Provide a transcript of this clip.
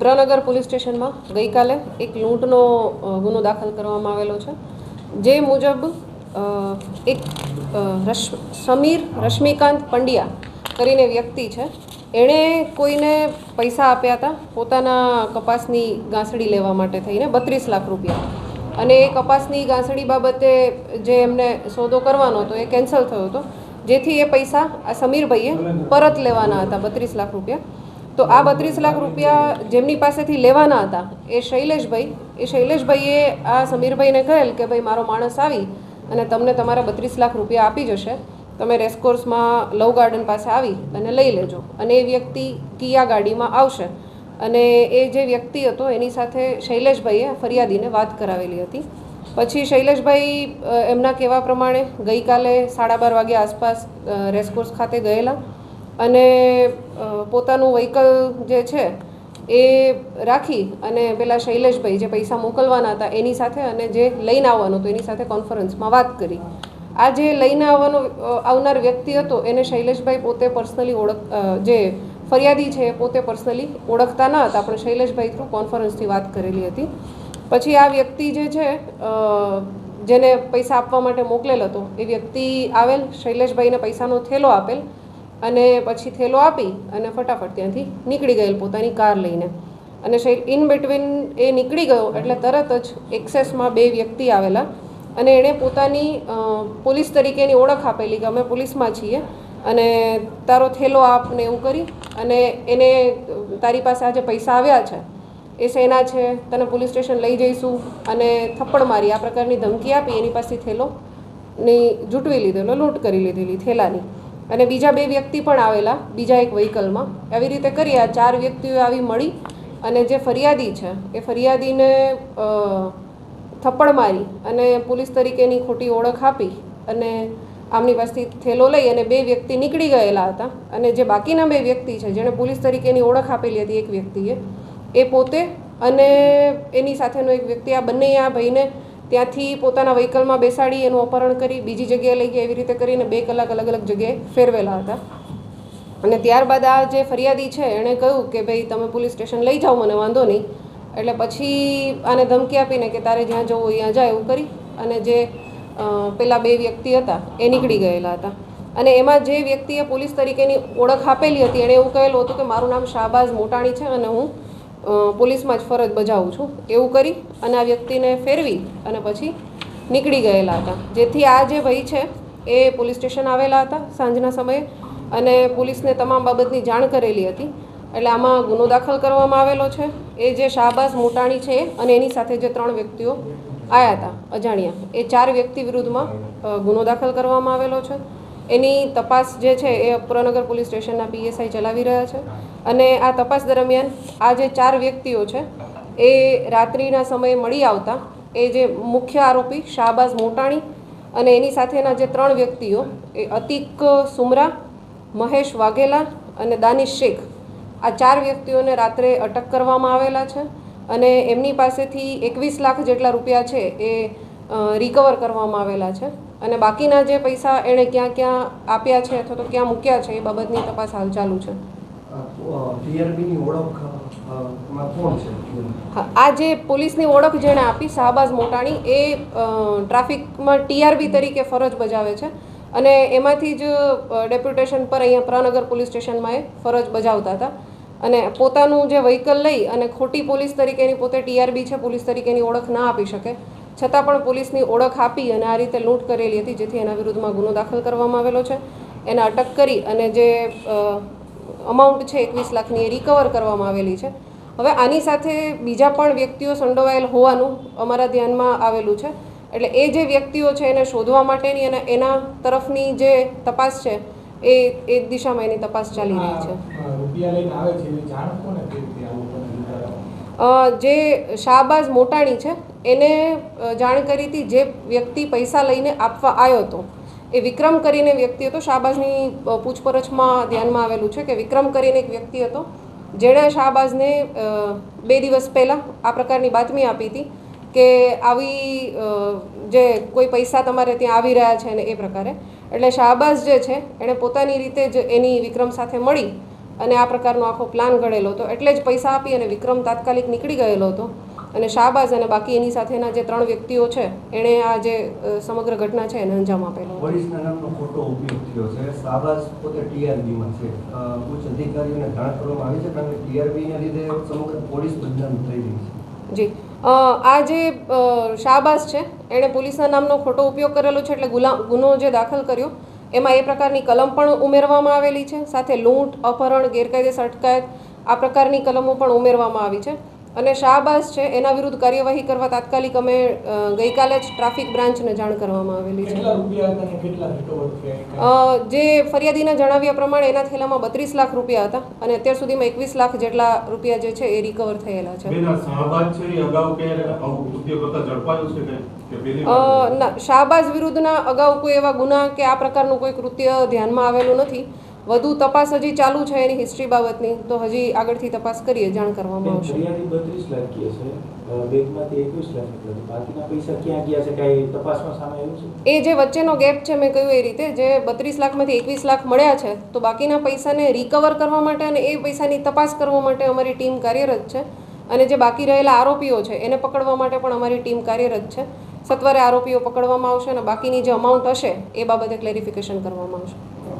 પ્રનગર police સ્ટેશનમાં ગઈકાલે એક લૂંટનો ગુનો દાખલ કરવામાં આવેલો છે. જે મુજબ એક રશ, સમીર રશ્મિકાંત પંડ્યા કરીને વ્યક્તિ છે. એણે કોઈને પૈસા આપ્યા હતા પોતાના કપાસની ગાંસડી લેવા માટે થઈને બત્રીસ લાખ રૂપિયા. અને એ કપાસની ગાંસડી બાબતે જે એમને સોદો કરવાનો હતો, એ કેન્સલ થયો હતો. જેથી એ પૈસા આ સમીરભાઈએ પરત લેવાના હતા બત્રીસ લાખ રૂપિયા. તો આ બત્રીસ લાખ રૂપિયા જેમની પાસેથી લેવાના હતા, એ શૈલેષભાઈ, એ શૈલેષભાઈએ આ સમીરભાઈને કહેલ કે ભાઈ, મારો માણસ આવી અને તમને તમારા બત્રીસ લાખ રૂપિયા આપી જશે. તમે રેસકોર્સમાં લવ ગાર્ડન પાસે આવી અને લઈ લેજો. અને એ વ્યક્તિ કિયા ગાડીમાં આવશે. અને એ જે વ્યક્તિ હતો, એની સાથે શૈલેષભાઈએ ફરિયાદીને વાત કરાવેલી હતી. પછી શૈલેષભાઈ એમના કહેવા પ્રમાણે ગઈકાલે સાડા બાર વાગ્યા આસપાસ રેસકોર્સ ખાતે ગયેલા. અને પોતાનું વ્હીકલ જે છે એ રાખી અને પેલા શૈલેષભાઈ જે પૈસા મોકલવાના હતા એની સાથે અને જે લઈને આવવાનો હતો એની સાથે કોન્ફરન્સમાં વાત કરી. આ જે લઈને આવવાનો આવનાર વ્યક્તિ હતો એને શૈલેષભાઈ પોતે પર્સનલી ઓળખ જે ફરિયાદી છે એ પોતે પર્સનલી ઓળખતા ન હતા, પણ શૈલેષભાઈ થ્રુ કોન્ફરન્સથી વાત કરેલી હતી. પછી આ વ્યક્તિ જે છે જેને પૈસા આપવા માટે મોકલેલ હતો, એ વ્યક્તિ આવેલ, શૈલેષભાઈને પૈસાનો થેલો આપેલ અને પછી થેલો આપી અને ફટાફટ ત્યાંથી નીકળી ગયેલ પોતાની કાર લઈને. અને શૈ ઇન બિટવીન એ નીકળી ગયો એટલે તરત જ એક્સેસમાં બે વ્યક્તિ આવેલા અને એણે પોતાની પોલીસ તરીકેની ઓળખ આપેલી કે અમે પોલીસમાં છીએ અને તારો થેલો આપને એવું કરી અને એને તારી પાસે આજે પૈસા આવ્યા છે. એ સેના છે, તને પોલીસ સ્ટેશન લઈ જઈશું અને થપ્પડ મારી, આ પ્રકારની ધમકી આપી, એની પાસેથી થેલો ની જૂટવી લીધેલો, લૂંટ કરી લીધેલી થેલાની. અને બીજા બે વ્યક્તિ પણ આવેલા, બીજા એક વ્હીકલમાં આવી રીતે કરી, આ ચાર વ્યક્તિઓ આવી મળી અને જે ફરિયાદી છે, એ ફરિયાદીને થપ્પડ મારી અને પોલીસ તરીકેની ખોટી ઓળખ આપી અને આમની પાસેથી થેલો લઈ અને બે વ્યક્તિ નીકળી ગયેલા હતા. અને જે બાકીના બે વ્યક્તિ છે, જેણે પોલીસ તરીકેની ઓળખ આપેલી હતી, એક વ્યક્તિએ એ પોતે અને એની સાથેનો એક વ્યક્તિ, આ બંને આ ભાઈને ત્યાંથી પોતાના વ્હીકલમાં બેસાડી, એનું અપહરણ કરી, બીજી જગ્યાએ લઈ ગયા એવી રીતે કરીને બે કલાક અલગ અલગ જગ્યાએ ફેરવેલા હતા. અને ત્યારબાદ આ જે ફરિયાદી છે, એણે કહ્યું કે ભાઈ, તમે પોલીસ સ્ટેશન લઈ જાઓ, મને વાંધો નહીં. એટલે પછી આને ધમકી આપીને કે તારે જ્યાં જવું ત્યાં જાય એવું કરી અને જે પેલા બે વ્યક્તિ હતા, એ નીકળી ગયેલા હતા. અને એમાં જે વ્યક્તિએ પોલીસ તરીકેની ઓળખ આપેલી હતી, એણે એવું કહેલું હતું કે મારું નામ શાહબાઝ મોટાણી છે અને હું પોલીસમાં જ ફરજ બજાવું છું. એવું કરી અને આ વ્યક્તિને ફેરવી અને પછી નીકળી ગયેલા હતા. જેથી આ જે ભાઈ છે એ પોલીસ સ્ટેશન આવેલા હતા સાંજના સમયે અને પોલીસને તમામ બાબતની જાણ કરેલી હતી. એટલે આમાં ગુનો દાખલ કરવામાં આવેલો છે. એ જે શાહબાઝ મોટાણી છે અને એની સાથે જે ત્રણ વ્યક્તિઓ આવ્યા હતા અજાણ્યા, એ ચાર વ્યક્તિ વિરુદ્ધમાં ગુનો દાખલ કરવામાં આવેલો છે. એની તપાસ જે છે એ પુરાનગર પોલીસ સ્ટેશનના પીએસઆઈ ચલાવી રહ્યા છે. અને આ તપાસ દરમિયાન આ જે ચાર વ્યક્તિઓ છે, એ રાત્રિના સમયે મળી આવતા, એ જે મુખ્ય આરોપી શાહબાઝ મોટાણી અને એની સાથેના જે ત્રણ વ્યક્તિઓ, એ અતિક સુમરા, મહેશ વાઘેલા અને દાનિશ શેખ, આ ચાર વ્યક્તિઓને રાત્રે અટક કરવામાં આવેલા છે અને એમની પાસેથી એકવીસ લાખ જેટલા રૂપિયા છે એ રિકવર કરવામાં આવેલા છે. અને બાકીના જે પૈસા એણે ક્યાં ક્યાં આપ્યા છે અથવા તો ક્યાં મૂક્યા છે એ બાબતની તપાસ હાલ ચાલુ છે. આ જે પોલીસની ઓળખ જેણે આપી શાહબાઝ મોટાણી એ ટ્રાફિકમાં ટીઆરબી તરીકે ફરજ બજાવે છે અને એમાંથી જ ડેપ્યુટેશન પર અહીંયા પ્રનગર પોલીસ સ્ટેશનમાં એ ફરજ બજાવતા હતા. અને પોતાનું જે વ્હીકલ લઈ અને ખોટી પોલીસ તરીકેની પોતે ટીઆરબી છે પોલીસ તરીકેની ઓળખ ના આપી શકે. છતાં પણ પોલીસની ઓળખ આપી અને આ રીતે લૂંટ કરેલી હતી, જેથી એના વિરુદ્ધમાં ગુનો દાખલ કરવામાં આવેલો છે. એને અટક કરી અને જે અમાઉન્ટ છે, એકવીસ લાખની, એ રિકવર કરવામાં આવેલી છે. હવે આની સાથે બીજા પણ વ્યક્તિઓ સંડોવાયેલ હોવાનું અમારા ધ્યાનમાં આવેલું છે. એટલે એ જે વ્યક્તિઓ છે, એને શોધવા માટેની અને એના તરફની જે તપાસ છે, એ એ દિશામાં એની તપાસ ચાલી રહી છે. જે શાહબાઝ મોટાણી છે, એને જાણ કરી હતી જે વ્યક્તિ પૈસા લઈને આપવા આવ્યો હતો. એ વિક્રમ કરીને વ્યક્તિ હતો, શાહબાઝની પૂછપરછમાં ધ્યાનમાં આવેલું છે કે વિક્રમ કરીને એક વ્યક્તિ હતો, જેણે શાહબાઝને બે દિવસ પહેલાં આ પ્રકારની બાતમી આપી હતી કે આવી જે કોઈ પૈસા તમારે ત્યાં આવી રહ્યા છે ને એ પ્રકારે. એટલે શાહબાઝ જે છે, એણે પોતાની રીતે જ એની વિક્રમ સાથે મળી અને આ પ્રકારનો આખો પ્લાન ઘડેલો હતો. એટલે જ પૈસા આપી અને વિક્રમ તાત્કાલિક નીકળી ગયેલો હતો. અને શાહબાઝ અને બાકી એની સાથેના જે ત્રણ વ્યક્તિઓ છે એણે આ જે સમગ્ર ઘટના છે એને અંજામ આપેલો હતો. પોલીસના નામનો ખોટો ઉપયોગ થયો છે. શાહબાઝ પોતે ટીઆરબીમાં છે. ઉચ્ચ અધિકારીઓને જાણ કરવામાં આવી છે કારણ કે ટીઆરબીને લીધે સમગ્ર પોલીસ બદનામ થઈ રહી છે. જી. આ જે શાહબાઝ છે એણે પોલીસના નામનો ખોટો ઉપયોગ કરેલો છે એટલે ગુલામ ગુનો જે દાખલ કર્યો એમાં એ પ્રકારની કલમ પણ ઉમેરવામાં આવેલી છે. સાથે લૂંટ, અપહરણ, ગેરકાયદેસર અટકાયત આ પ્રકારની કલમો પણ ઉમેરવામાં આવી છે. અને શાહબાઝ છે એના વિરુદ્ધ કાર્યવાહી કરવા તાત્કાલિક અમે ગઈકાલે જ ટ્રાફિક બ્રાન્ચને જાણ કરવામાં આવેલી છે. જે ફરિયાદીના જણાવ્યા પ્રમાણે એના થેલામાં બત્રીસ લાખ રૂપિયા હતા અને અત્યાર સુધીમાં એકવીસ લાખ જેટલા રૂપિયા જે છે એ રિકવર થયેલા છે. શાહબાઝ વિરુદ્ધના અગાઉ કોઈ એવા ગુના કે આ પ્રકારનું કોઈ કૃત્ય ધ્યાનમાં આવેલું નથી. વધુ તપાસ હજી ચાલુ છે એની હિસ્ટ્રી બાબતની. તો હજી આગળથી તપાસ કરીએ જાણ કરવામાં આવશે. બત્રીસ લાખ છે. બેંકમાંથી એકવીસ લાખ બાકીના પૈસા ક્યાં ગયા છે? કાંઈ તપાસમાં સામે આવ્યું છે? એ જે વચ્ચેનો ગેપ છે મેં કહ્યું એ રીતે જે બત્રીસ લાખમાંથી એકવીસ લાખ મળ્યા છે તો બાકીના પૈસાને રિકવર કરવા માટે અને એ પૈસાની તપાસ કરવા માટે અમારી ટીમ કાર્યરત છે. અને જે બાકી રહેલા આરોપીઓ છે એને પકડવા માટે પણ અમારી ટીમ કાર્યરત છે. સત્વરે આરોપીઓ પકડવામાં આવશે અને બાકીની જે અમાઉન્ટ હશે એ બાબતે ક્લેરિફિકેશન કરવામાં આવશે.